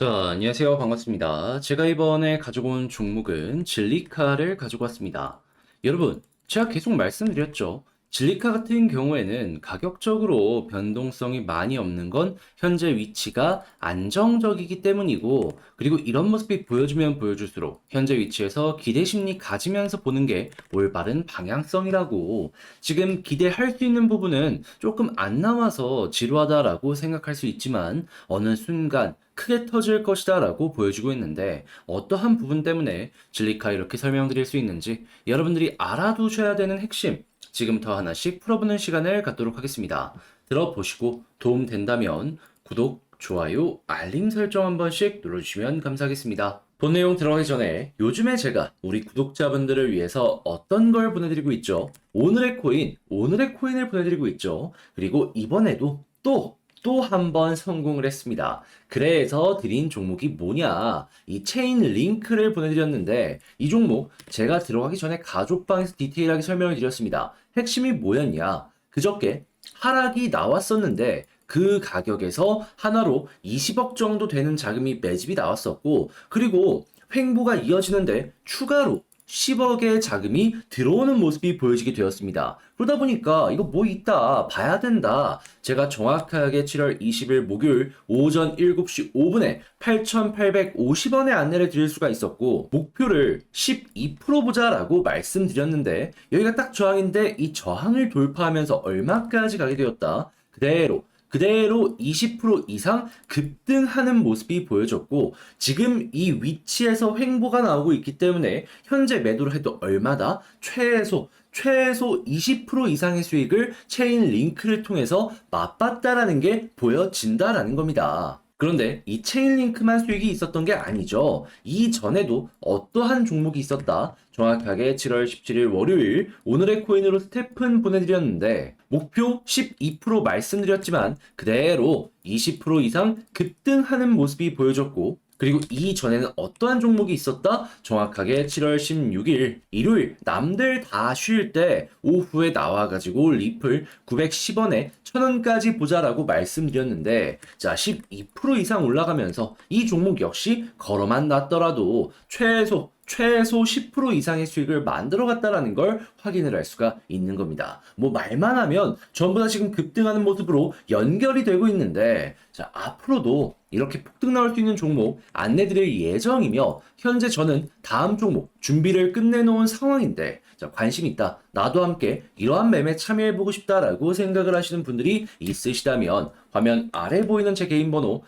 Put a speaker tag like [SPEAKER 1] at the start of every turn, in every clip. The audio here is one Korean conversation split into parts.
[SPEAKER 1] 자, 안녕하세요. 반갑습니다. 제가 이번에 가져온 종목은 진리카를 가지고 왔습니다. 여러분, 제가 계속 말씀드렸죠. 진리카 같은 경우에는 가격적으로 변동성이 많이 없는 건 현재 위치가 안정적이기 때문이고, 그리고 이런 모습이 보여주면 보여줄수록 현재 위치에서 기대 심리 가지면서 보는 게 올바른 방향성이라고. 지금 기대할 수 있는 부분은 조금 안 나와서 지루하다라고 생각할 수 있지만, 어느 순간 크게 터질 것이다 라고 보여주고 있는데 어떠한 부분 때문에 진리카 이렇게 설명드릴 수 있는지 여러분들이 알아두셔야 되는 핵심 지금부터 하나씩 풀어보는 시간을 갖도록 하겠습니다. 들어보시고 도움 된다면 구독, 좋아요, 알림 설정 한 번씩 눌러주시면 감사하겠습니다. 본 내용 들어가기 전에 요즘에 제가 우리 구독자분들을 위해서 어떤 걸 보내드리고 있죠? 오늘의 코인, 오늘의 코인을 보내드리고 있죠. 그리고 이번에도 또 또 한 번 성공을 했습니다. 그래서 드린 종목이 뭐냐? 이 체인 링크를 보내드렸는데 이 종목 제가 들어가기 전에 가족방에서 디테일하게 설명을 드렸습니다. 핵심이 뭐였냐? 그저께 하락이 나왔었는데 그 가격에서 하나로 20억 정도 되는 자금이 매집이 나왔었고 그리고 횡보가 이어지는데 추가로 10억의 자금이 들어오는 모습이 보여지게 되었습니다. 그러다 보니까 이거 뭐 있다 봐야 된다. 제가 정확하게 7월 20일 목요일 오전 7시 5분에 8,850원의 안내를 드릴 수가 있었고 목표를 12% 보자라고 말씀드렸는데 여기가 딱 저항인데 이 저항을 돌파하면서 얼마까지 가게 되었다. 그대로 그대로 20% 이상 급등하는 모습이 보여졌고 지금 이 위치에서 횡보가 나오고 있기 때문에 현재 매도를 해도 얼마다 최소 최소 20% 이상의 수익을 체인 링크를 통해서 맛봤다라는 게 보여진다라는 겁니다. 그런데 이 체인링크만 수익이 있었던 게 아니죠. 이 전에도 어떠한 종목이 있었다. 정확하게 7월 17일 월요일 오늘의 코인으로 스태픈 보내드렸는데 목표 12% 말씀드렸지만 그대로 20% 이상 급등하는 모습이 보여졌고 그리고 이전에는 어떠한 종목이 있었다? 정확하게 7월 16일 일요일 남들 다 쉴 때 오후에 나와가지고 리플 910원에 1000원까지 보자라고 말씀드렸는데 자 12% 이상 올라가면서 이 종목 역시 걸어만 놨더라도 최소 최소 10% 이상의 수익을 만들어 갔다라는 걸 확인을 할 수가 있는 겁니다. 뭐 말만 하면 전부 다 지금 급등하는 모습으로 연결이 되고 있는데 자 앞으로도 이렇게 폭등 나올 수 있는 종목 안내드릴 예정이며 현재 저는 다음 종목 준비를 끝내놓은 상황인데 자 관심 있다 나도 함께 이러한 매매 참여해보고 싶다라고 생각을 하시는 분들이 있으시다면 화면 아래 보이는 제 개인 번호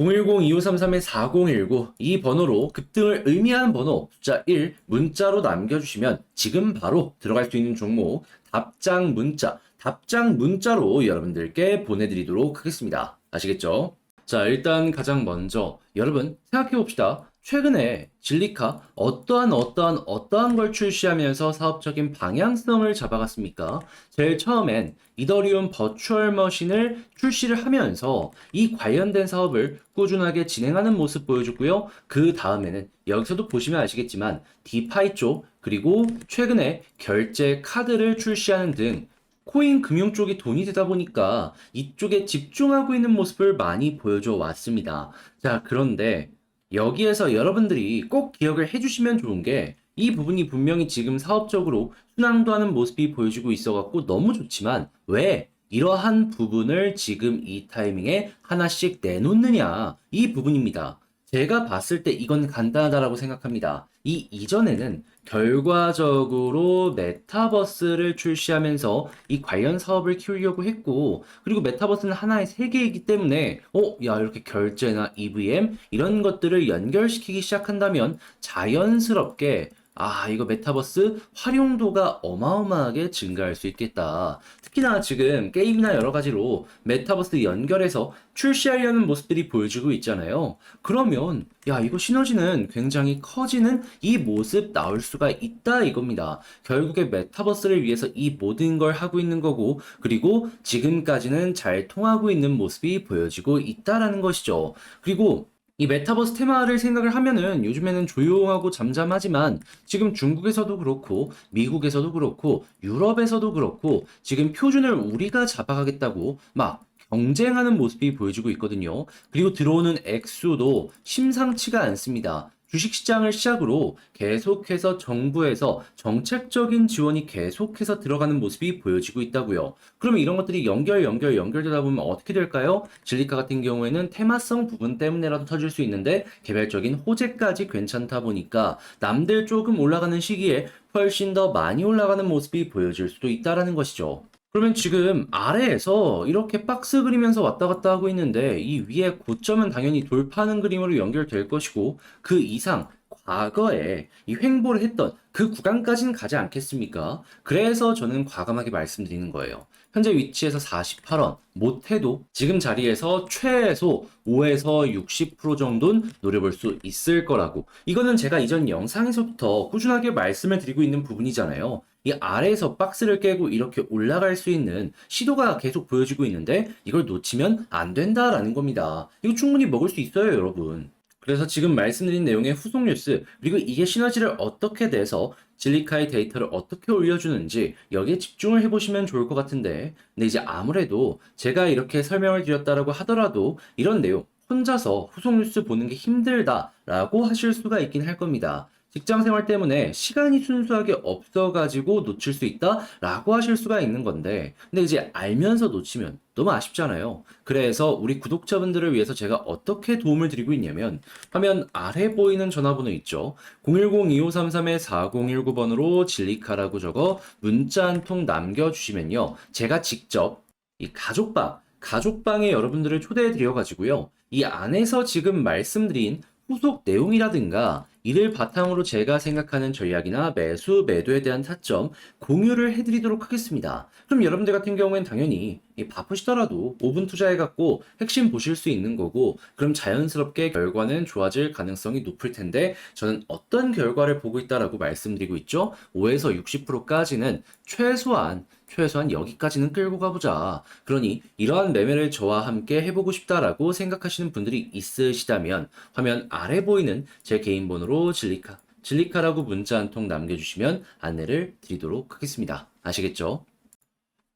[SPEAKER 1] 010-2533-4019 이 번호로 급등을 의미하는 번호 숫자 1 문자로 남겨주시면 지금 바로 들어갈 수 있는 종목 답장 문자 답장 문자로 여러분들께 보내드리도록 하겠습니다. 아시겠죠? 자 일단 가장 먼저 여러분 생각해 봅시다. 최근에 진리카 어떠한 어떠한 어떠한 걸 출시하면서 사업적인 방향성을 잡아갔습니까? 제일 처음엔 이더리움 버추얼 머신을 출시를 하면서 이 관련된 사업을 꾸준하게 진행하는 모습 보여줬고요. 그 다음에는 여기서도 보시면 아시겠지만 디파이 쪽 그리고 최근에 결제 카드를 출시하는 등 코인 금융 쪽이 돈이 되다 보니까 이쪽에 집중하고 있는 모습을 많이 보여줘 왔습니다. 자, 그런데 여기에서 여러분들이 꼭 기억을 해주시면 좋은 게 이 부분이 분명히 지금 사업적으로 순항도 하는 모습이 보여지고 있어갖고 너무 좋지만 왜 이러한 부분을 지금 이 타이밍에 하나씩 내놓느냐 이 부분입니다. 제가 봤을 때 이건 간단하다라고 생각합니다. 이 이전에는 결과적으로 메타버스를 출시하면서 이 관련 사업을 키우려고 했고, 그리고 메타버스는 하나의 세계이기 때문에, 어, 야, 이렇게 결제나 EVM, 이런 것들을 연결시키기 시작한다면 자연스럽게 아, 이거 메타버스 활용도가 어마어마하게 증가할 수 있겠다. 특히나 지금 게임이나 여러 가지로 메타버스 연결해서 출시하려는 모습들이 보여지고 있잖아요. 그러면, 야, 이거 시너지는 굉장히 커지는 이 모습 나올 수가 있다 이겁니다. 결국에 메타버스를 위해서 이 모든 걸 하고 있는 거고, 그리고 지금까지는 잘 통하고 있는 모습이 보여지고 있다라는 것이죠. 그리고 이 메타버스 테마를 생각을 하면은 요즘에는 조용하고 잠잠하지만 지금 중국에서도 그렇고 미국에서도 그렇고 유럽에서도 그렇고 지금 표준을 우리가 잡아가겠다고 막 경쟁하는 모습이 보여지고 있거든요. 그리고 들어오는 액수도 심상치가 않습니다. 주식시장을 시작으로 계속해서 정부에서 정책적인 지원이 계속해서 들어가는 모습이 보여지고 있다고요. 그러면 이런 것들이 연결, 연결, 연결되다 보면 어떻게 될까요? 진리카 같은 경우에는 테마성 부분 때문에라도 터질 수 있는데 개별적인 호재까지 괜찮다 보니까 남들 조금 올라가는 시기에 훨씬 더 많이 올라가는 모습이 보여질 수도 있다라는 것이죠. 그러면 지금 아래에서 이렇게 박스 그리면서 왔다 갔다 하고 있는데 이 위에 고점은 당연히 돌파하는 그림으로 연결될 것이고 그 이상 과거에 이 횡보를 했던 그 구간까지는 가지 않겠습니까? 그래서 저는 과감하게 말씀드리는 거예요. 현재 위치에서 48원, 못해도 지금 자리에서 최소 5에서 60% 정도는 노려볼 수 있을 거라고. 이거는 제가 이전 영상에서부터 꾸준하게 말씀을 드리고 있는 부분이잖아요. 이 아래에서 박스를 깨고 이렇게 올라갈 수 있는 시도가 계속 보여지고 있는데 이걸 놓치면 안 된다라는 겁니다. 이거 충분히 먹을 수 있어요, 여러분. 그래서 지금 말씀드린 내용의 후속 뉴스, 그리고 이게 시너지를 어떻게 내서 진리카의 데이터를 어떻게 올려주는지 여기에 집중을 해보시면 좋을 것 같은데, 근데 이제 아무래도 제가 이렇게 설명을 드렸다라고 하더라도 이런 내용 혼자서 후속 뉴스 보는 게 힘들다라고 하실 수가 있긴 할 겁니다. 직장 생활 때문에 시간이 순수하게 없어가지고 놓칠 수 있다라고 하실 수가 있는 건데, 근데 이제 알면서 놓치면 너무 아쉽잖아요. 그래서 우리 구독자분들을 위해서 제가 어떻게 도움을 드리고 있냐면, 화면 아래 보이는 전화번호 있죠? 010-2533-4019번으로 진리카라고 적어 문자 한 통 남겨주시면요. 제가 직접 이 가족방, 가족방에 여러분들을 초대해 드려가지고요. 이 안에서 지금 말씀드린 후속 내용이라든가 이를 바탕으로 제가 생각하는 전략이나 매수, 매도에 대한 타점 공유를 해드리도록 하겠습니다. 그럼 여러분들 같은 경우엔 당연히 이 바쁘시더라도 5분 투자해갖고 핵심 보실 수 있는 거고 그럼 자연스럽게 결과는 좋아질 가능성이 높을 텐데 저는 어떤 결과를 보고 있다라고 말씀드리고 있죠? 5에서 60%까지는 최소한 최소한 여기까지는 끌고 가보자. 그러니 이러한 매매를 저와 함께 해보고 싶다라고 생각하시는 분들이 있으시다면 화면 아래 보이는 제 개인 번호로 진리카, 진리카라고 문자 한 통 남겨주시면 안내를 드리도록 하겠습니다. 아시겠죠?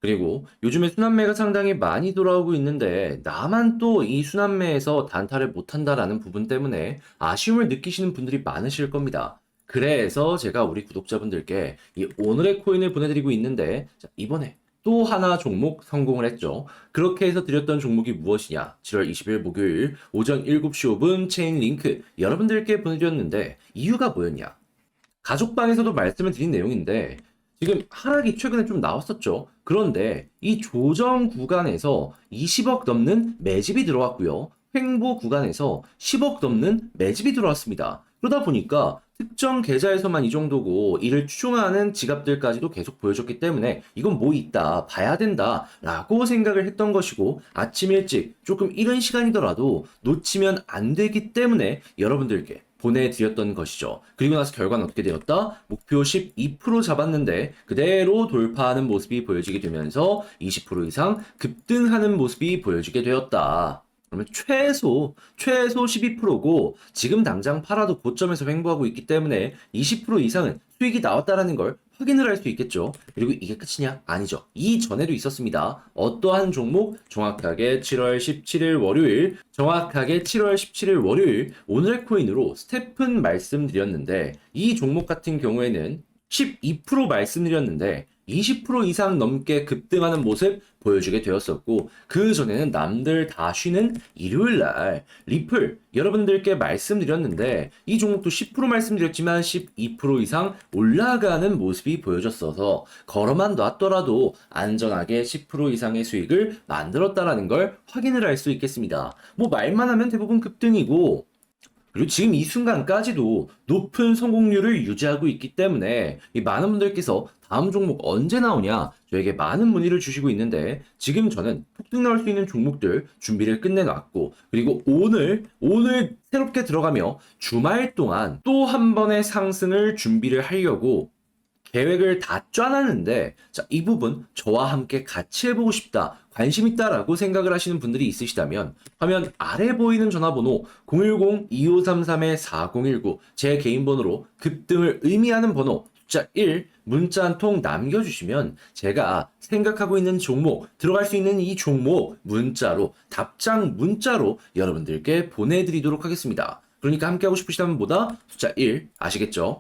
[SPEAKER 1] 그리고 요즘에 순환매가 상당히 많이 돌아오고 있는데 나만 또 이 순환매에서 단타를 못한다라는 부분 때문에 아쉬움을 느끼시는 분들이 많으실 겁니다. 그래서 제가 우리 구독자분들께 이 오늘의 코인을 보내드리고 있는데 자, 이번에 또 하나 종목 성공을 했죠. 그렇게 해서 드렸던 종목이 무엇이냐? 7월 20일 목요일 오전 7시 5분 체인 링크 여러분들께 보내드렸는데 이유가 뭐였냐? 가족방에서도 말씀을 드린 내용인데 지금 하락이 최근에 좀 나왔었죠. 그런데 이 조정 구간에서 20억 넘는 매집이 들어왔고요. 횡보 구간에서 10억 넘는 매집이 들어왔습니다. 그러다 보니까 특정 계좌에서만 이 정도고 이를 추종하는 지갑들까지도 계속 보여줬기 때문에 이건 뭐 있다 봐야 된다 라고 생각을 했던 것이고 아침 일찍 조금 이른 시간이더라도 놓치면 안 되기 때문에 여러분들께 보내드렸던 것이죠. 그리고 나서 결과는 어떻게 되었다? 목표 12% 잡았는데 그대로 돌파하는 모습이 보여지게 되면서 20% 이상 급등하는 모습이 보여지게 되었다. 그러면 최소 최소 12%고 지금 당장 팔아도 고점에서 횡보하고 있기 때문에 20% 이상은 수익이 나왔다라는 걸 확인을 할 수 있겠죠. 그리고 이게 끝이냐? 아니죠. 이전에도 있었습니다. 어떠한 종목 정확하게 7월 17일 월요일 정확하게 7월 17일 월요일 오늘의 코인으로 스태픈 말씀드렸는데 이 종목 같은 경우에는 12% 말씀드렸는데 20% 이상 넘게 급등하는 모습 보여주게 되었었고 그 전에는 남들 다 쉬는 일요일 날 리플 여러분들께 말씀드렸는데 이 종목도 10% 말씀드렸지만 12% 이상 올라가는 모습이 보여졌어서 걸어만 놨더라도 안전하게 10% 이상의 수익을 만들었다라는 걸 확인을 할 수 있겠습니다. 뭐 말만 하면 대부분 급등이고 그리고 지금 이 순간까지도 높은 성공률을 유지하고 있기 때문에 이 많은 분들께서 다음 종목 언제 나오냐 저에게 많은 문의를 주시고 있는데 지금 저는 폭등 나올 수 있는 종목들 준비를 끝내놨고 그리고 오늘 오늘 새롭게 들어가며 주말 동안 또 한 번의 상승을 준비를 하려고 계획을 다 짜놨는데 자, 이 부분 저와 함께 같이 해보고 싶다, 관심 있다라고 생각을 하시는 분들이 있으시다면 화면 아래 보이는 전화번호 010-2533-4019 제 개인 번호로 급등을 의미하는 번호 숫자 1 문자 한 통 남겨주시면 제가 생각하고 있는 종목, 들어갈 수 있는 이 종목 문자로, 답장 문자로 여러분들께 보내드리도록 하겠습니다. 그러니까 함께 하고 싶으시다면 보다 숫자 1 아시겠죠?